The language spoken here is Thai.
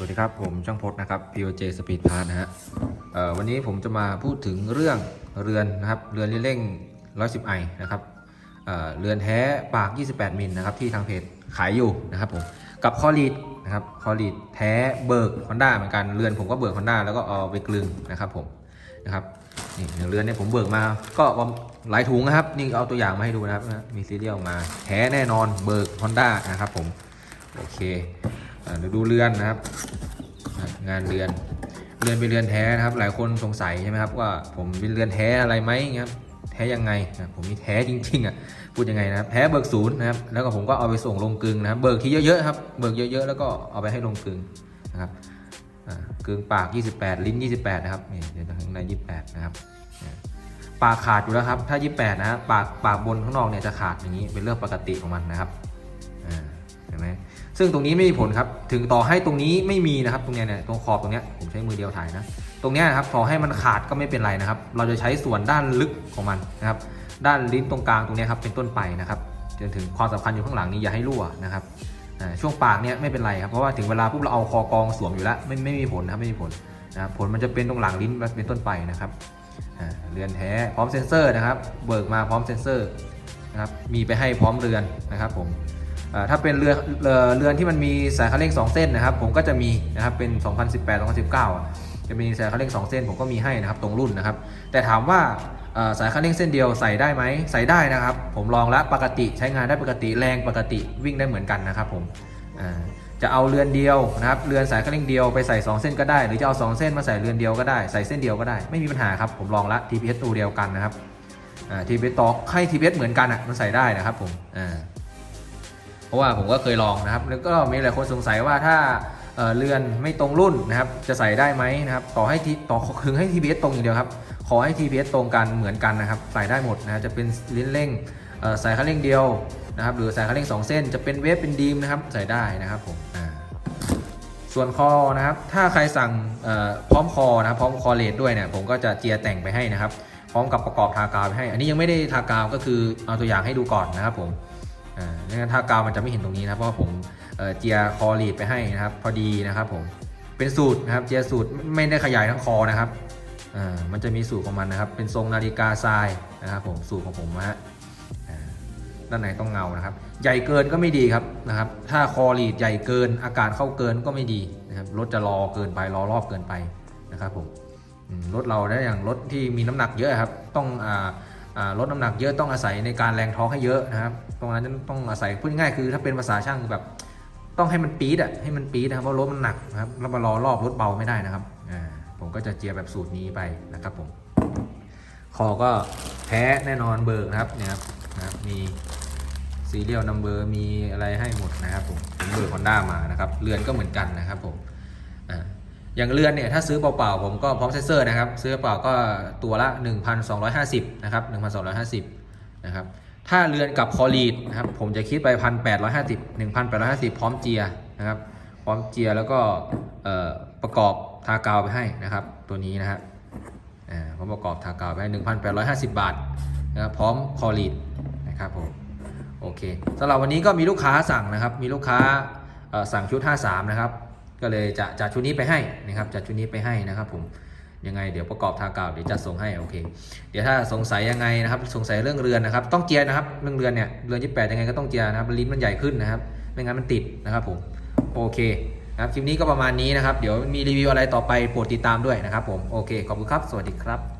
วัสดีครับผมช่างพจน์นะครับ POJ Speed Part นะฮะวันนี้ผมจะมาพูดถึงเรื่องเรือนนะครับเรือนเร่ง 110ไอนะครับเเรือนแท้ปาก 28 มิลนะครับที่ทางเพจขายอยู่นะครับผมกับคอลีดนะครับคอลีดแท้เบิกฮอนด้าเหมือนกันเรือนผมก็เบิกฮอนด้าแล้วก็เอาไปกลึงนะครับผมนะครับนี่เรือนเนี่ยผมเบิกมาก็หลายถุงนะครับนี่เอาตัวอย่างมาให้ดูนะครับมีซีเรียลมาแท้แน่นอนเบิกฮอนด้านะครับผมโอเคเดี๋ยวดูเรือนนะครับ งานเรือนเรือนเป็นเรือนแท้นะครับ หลายคนสงสัยใช่ไหมครับว่าผมเป็นเรือนแท้อะไรไหมครับแท้ยังไงนะผมมีแท้จริงๆอะพูดยังไงนะครับแท้เบิกศูนย์นะครับแล้วก็ผมก็เอาไปส่งลงกึงนะครับเบิกที่เยอะๆครับเบิกเยอะๆแล้วก็เอาไปให้ลงกึงนะครับอ่ากลึงปาก 28 ลิ้น 28 นะครับนี่เดี๋ยวข้างใน 28 นะครับปากขาดอยู่แล้วครับถ้า 28 นะฮะปากปากบนข้างนอกเนี่ยจะขาดอย่างนี้เป็นเรื่องปกติของมันนะครับ ซึ่งตรงนี้ไม่มีผลครับ ถึงต่อให้ตรงนี้ไม่มีนะครับ ตรงเนี้ยเนี่ยตรงขอบตรงเนี้ยผมใช้มือเดียวถ่ายนะ ตรงเนี้ยนะครับต่อให้มันขาดก็ไม่เป็นไรนะครับ เราจะใช้ส่วนด้านลึกของมันนะครับ ด้านลิ้นตรงกลางตรงเนี้ยครับเป็นต้นไปนะครับจนถึงความสำคัญอยู่ข้างหลังนี้อย่าให้รั่วนะครับอ่าช่วงปากเนี้ยไม่เป็นไรครับเพราะว่าถึงเวลาปุ๊บเราเอาคอกองสวมอยู่แล้วไม่ไม่มีผลนะครับไม่มีผลนะครับผลมันจะเป็นตรงหลังลิ้นเป็นต้นไปนะครับอ่าเรือนแท้พร้อมเซ็นเซอร์นะครับ เบิกมาพร้อมเซ็นเซอร์นะครับมีไปให้พร้อมเรือนนะครับผม ถ้าเป็นเรือเรือนที่มันมีสายคันเร่ง 2 เส้นนะครับ ผมก็จะมีนะครับเป็น 2018 2019อะจะมีสายคันเร่ง 2 เส้น ผมก็มีให้นะครับตรงรุ่นนะครับ แต่ถามว่าสายคันเร่งเส้นเดียวใส่ได้ไหมใส่ได้นะครับ ผมลองแล้วปกติใช้งานได้ปกติแรงปกติวิ่งได้เหมือนกันนะครับผมจะเอาเรือนเดียวนะครับเรือนสายคันเร่งเดียวไปใส่ 2 เส้นก็ได้ หรือจะเอา 2 เส้นมาใส่เรือนเดียวก็ได้ใส่เส้นเดียวก็ได้ไม่มีปัญหาครับผมลองละ TPS ตัวเดียวกันนะครับ TPS ต่อให้ TPS เหมือนกันอะมันใส่ได้นะครับผมอ่า เพราะว่าผมก็เคยลองนะครับ แล้วก็มีหลายคนสงสัยว่าถ้าเเรือนไม่ตรงรุ่นนะครับ จะใส่ได้ไหมนะครับ ต่อให้ทีต่อถึงให้ TPS ตรงอย่างเดียวครับ ขอให้ TPS ตรงกันเหมือนกันนะครับ ใส่ได้หมดนะจะเป็นลิ้นเร่งสายคันเร่งเดียวนะครับ หรือสายคันเร่ง 2 เส้น จะเป็นเวฟเป็นดีมนะครับ ใส่ได้นะครับผมส่วนคอนะครับ ถ้าใครสั่งพร้อมคอนะครับ พร้อมคอเลดด้วยเนี่ย ผมก็จะเจียแต่งไปให้นะครับ พร้อมกับประกอบทากาวไปให้ อันนี้ยังไม่ได้ทากาวก็คือเอาตัวอย่างให้ดูก่อนนะครับผม อ่างั้นถ้ากาวมันจะไม่เห็นตรงนี้นะเพราะว่าผมเจียคอรีดไปให้นะครับ พอดีนะครับผมเป็นสูตรนะครับเจียสูตรไม่ได้ขยายทั้งคอนะครับอ่ามันจะมีสูตรของมันนะครับ เป็นทรงนาฬิกาทรายนะครับผมสูตรของผมนะฮะด้านในต้องเงานะครับ ใหญ่เกินก็ไม่ดีครับนะครับ ถ้าคอรีดใหญ่เกิน อากาศเข้าเกินก็ไม่ดีนะครับรถจะรอเกินไปรอรอบเกินไปนะครับผมรถเราได้อย่างรถที่มีน้ำหนักเยอะครับ ต้องอ่า ลดน้ำหนักเยอะต้องอาศัยในการแรงท้องให้เยอะนะครับตรงนั้นต้องอาศัยพูดง่ายคือ ถ้าเป็นภาษาช่างแบบต้องให้มันปี๊ดอะให้มันปี๊ดนะครับเพราะรถมันหนักนะครับแล้วมารอรอบรถเบาไม่ได้นะครับผมก็จะเจียแบบสูตรนี้ไปนะครับผมคอก็แท้แน่นอนเบิกนะครับเนี่ยครับนะครับมีซีเรียลนัมเบอร์มีอะไรให้หมดนะครับผมผมเบิกฮอนด้ามานะครับเรือนก็เหมือนกันนะครับผม อย่างเรือนเนี่ยถ้าซื้อเปล่าๆผมก็พร้อมเซนเซอร์นะครับ ซื้อเปล่าก็ตัวละ 1,250 นะครับ 1,250 นะครับ ถ้าเรือนกับคอลีดนะครับ ผมจะคิดไป 1,850 1,850 พร้อมเจียนะครับ พร้อมเจียแล้วก็ประกอบทากาวไปให้นะครับ ตัวนี้นะฮะอ่าผมประกอบทากาวไปให้1,850 บาทนะครับพร้อมคอลีดนะครับผมโอเคสำหรับวันนี้ก็มีลูกค้าสั่งนะครับ มีลูกค้าสั่งชุด 53 นะครับ ก็เลยจะจัดชุดนี้ไปให้นะครับจัดชุดนี้ไปให้นะครับผมยังไงเดี๋ยวประกอบทากาวเดี๋ยวจัดส่งให้โอเค เดี๋ยวถ้าสงสัยยังไงนะครับสงสัยเรื่องเรือนนะครับ ต้องเจียนะครับเรื่องเรือนเนี่ยเรือนยี่แปดยังไงก็ต้องเจียนะครับลิ้นมันใหญ่ขึ้นนะครับไม่งั้นมันติดนะครับผมโอเคนะครับคลิปนี้ก็ประมาณนี้นะครับ เดี๋ยวมีรีวิวอะไรต่อไปโปรดติดตามด้วยนะครับผมโอเคขอบคุณครับ สวัสดีครับ